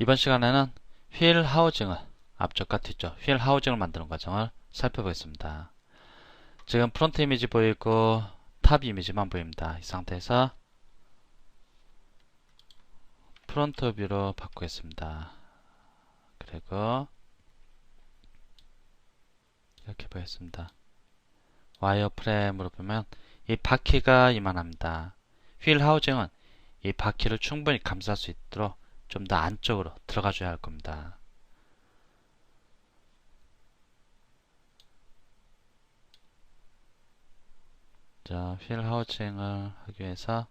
이번 시간에는 휠 하우징을 앞쪽과 뒤쪽 휠 하우징을 만드는 과정을 살펴보겠습니다. 지금 프론트 이미지 보이고 탑 이미지만 보입니다. 이 상태에서 프론트 뷰로 바꾸겠습니다. 그리고 이렇게 보겠습니다. 와이어 프레임으로 보면 이 바퀴가 이만합니다. 휠 하우징은 이 바퀴를 충분히 감쌀 수 있도록 좀 더 안쪽으로 들어가 줘야 할 겁니다. 자, 휠 하우징을 하기 위해서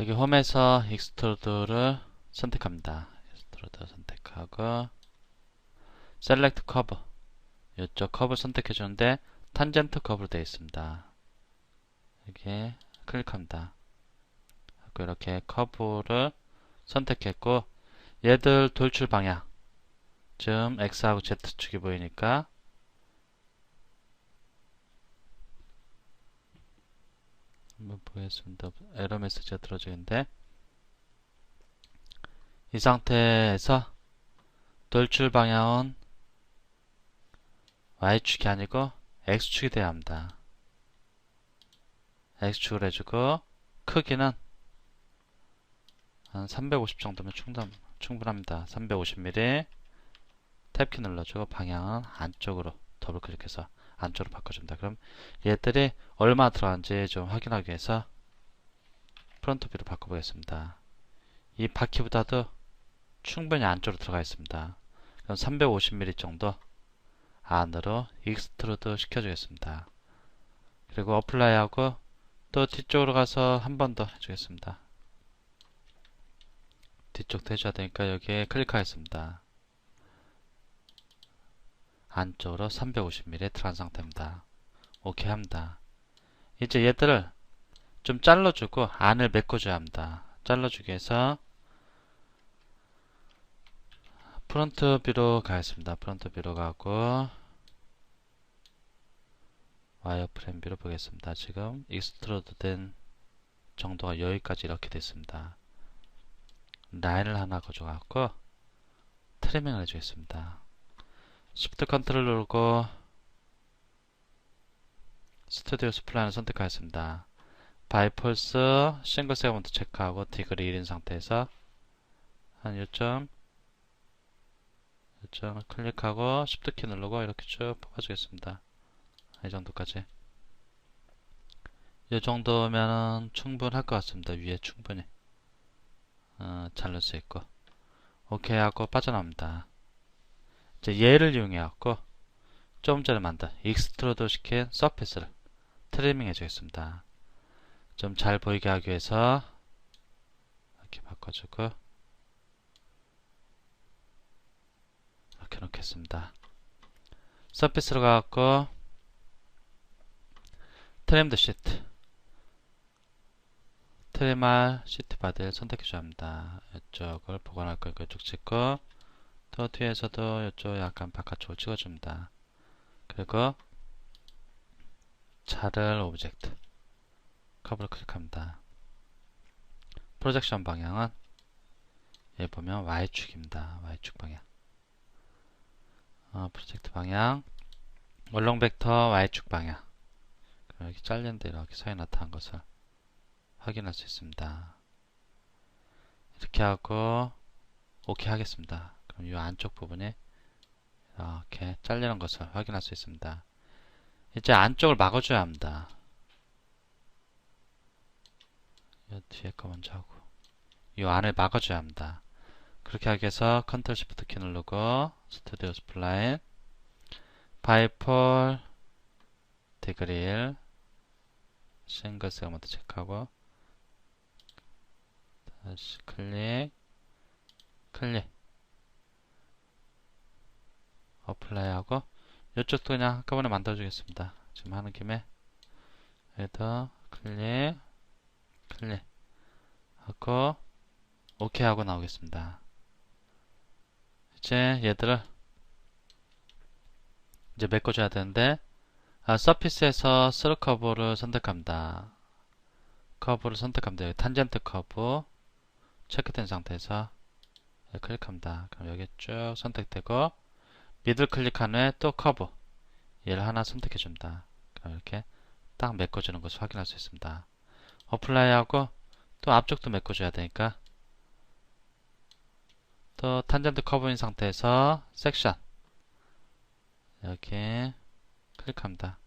여기 홈에서 익스트루드를 선택합니다. 익스트루드 선택하고 셀렉트 커브 이쪽 커브 선택해 주는데 탄젠트 커브로 되어 있습니다. 여기에 클릭합니다. 이렇게 커브를 선택했고 얘들 돌출 방향 좀 X하고 Z축이 보이니까 한번 보겠습니다. 에러 메시지가 들어지는데 이 상태에서 돌출 방향은 Y축이 아니고 X축이 돼야 합니다. X축을 해주고 크기는 한 350 정도면 충분, 충분합니다. 350mm 탭키 눌러주고 방향은 안쪽으로 더블 클릭해서 안쪽으로 바꿔줍니다. 그럼 얘들이 얼마 들어간지 좀 확인하기 위해서 프론트 뷰로 바꿔보겠습니다. 이 바퀴보다도 충분히 안쪽으로 들어가 있습니다. 그럼 350mm 정도 안으로 익스트루드 시켜주겠습니다. 그리고 어플라이 하고 또 뒤쪽으로 가서 한 번 더 해주겠습니다. 뒤쪽도 해줘야 되니까 여기에 클릭하겠습니다. 안쪽으로 350mm 들어간 상태입니다. 오케이 합니다. 이제 얘들을 좀 잘라주고 안을 메꿔줘야 합니다. 잘라주기 위해서 프론트 뷰로 가겠습니다. 프론트 뷰로 가고 와이어프레임 뷰로 보겠습니다. 지금 익스트로드 된 정도가 여기까지 이렇게 됐습니다. 라인을 하나 가져갖고 트리밍을 해주겠습니다. Shift 컨트롤 누르고 스튜디오 스플라인을 선택하겠습니다. 바이폴스 싱글 세그먼트 체크하고 디그리 1인 상태에서 한 요점 요점을 클릭하고 Shift 키 누르고 이렇게 쭉 뽑아주겠습니다. 이 정도까지 이 정도면 충분할 것 같습니다. 위에 충분히 어, 잘릴 수 있고 오케이 하고 빠져나옵니다. 이제 얘를 이용해 갖고 좀 전에 만든 익스트로드 시킨 서페스를 트리밍 해주겠습니다. 좀 잘 보이게 하기 위해서 이렇게 바꿔주고 이렇게 놓겠습니다. 서페스로 가갖고 트림드 시트 트림할 시트 바디를 선택해줘야 합니다. 이쪽을 보관할 거니까 이쪽 찍고 또 뒤에서도 이쪽 약간 바깥쪽을 찍어줍니다. 그리고 자를 오브젝트 커브를 클릭합니다. 프로젝션 방향은 여기 보면 Y축입니다. Y축 방향 어, 프로젝트 방향 얼렁 벡터 Y축 방향 이렇게 잘린 데 이렇게 서에 나타난 것을 확인할 수 있습니다. 이렇게 하고 오케이 하겠습니다. 그럼 이 안쪽 부분에 이렇게 잘리는 것을 확인할 수 있습니다. 이제 안쪽을 막아줘야 합니다. 이 뒤에 거 먼저 하고 이 안을 막아줘야 합니다. 그렇게 하기 위해서 컨트롤 시프트 키 누르고 스튜디오 스플라인 바이폴 디그릴 싱글 세그먼트 체크하고 다시 클릭 클릭 어플라이 하고 이쪽도 그냥 한꺼번에 만들어 주겠습니다. 지금 하는 김에 헤더 클릭 클릭 하고 오케이 하고 나오겠습니다 이제 얘들을 이제 메꿔줘야 되는데 아, 서피스에서 스루 커브를 선택합니다. 커브를 선택합니다. 여기 탄젠트 커브 체크된 상태에서 네, 클릭합니다. 그럼 여기 쭉 선택되고 미들 클릭한 후에 또 커브 얘를 하나 선택해 줍니다. 그럼 이렇게 딱 메꿔주는 것을 확인할 수 있습니다. 어플라이 하고 또 앞쪽도 메꿔줘야 되니까 또 탄젠트 커브인 상태에서 섹션 이렇게 클릭합니다.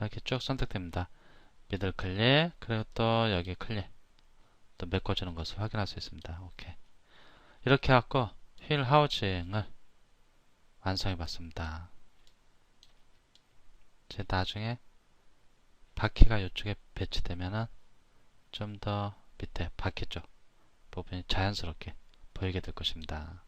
이렇게 쭉 선택됩니다. 미들 클릭 그리고 또 여기 클릭 또 메꿔주는 것을 확인할 수 있습니다. 오케이 이렇게 갖고 휠 하우징을 완성해 봤습니다. 이제 나중에 바퀴가 이쪽에 배치되면은 좀 더 밑에 바퀴 쪽 부분이 자연스럽게 보이게 될 것입니다.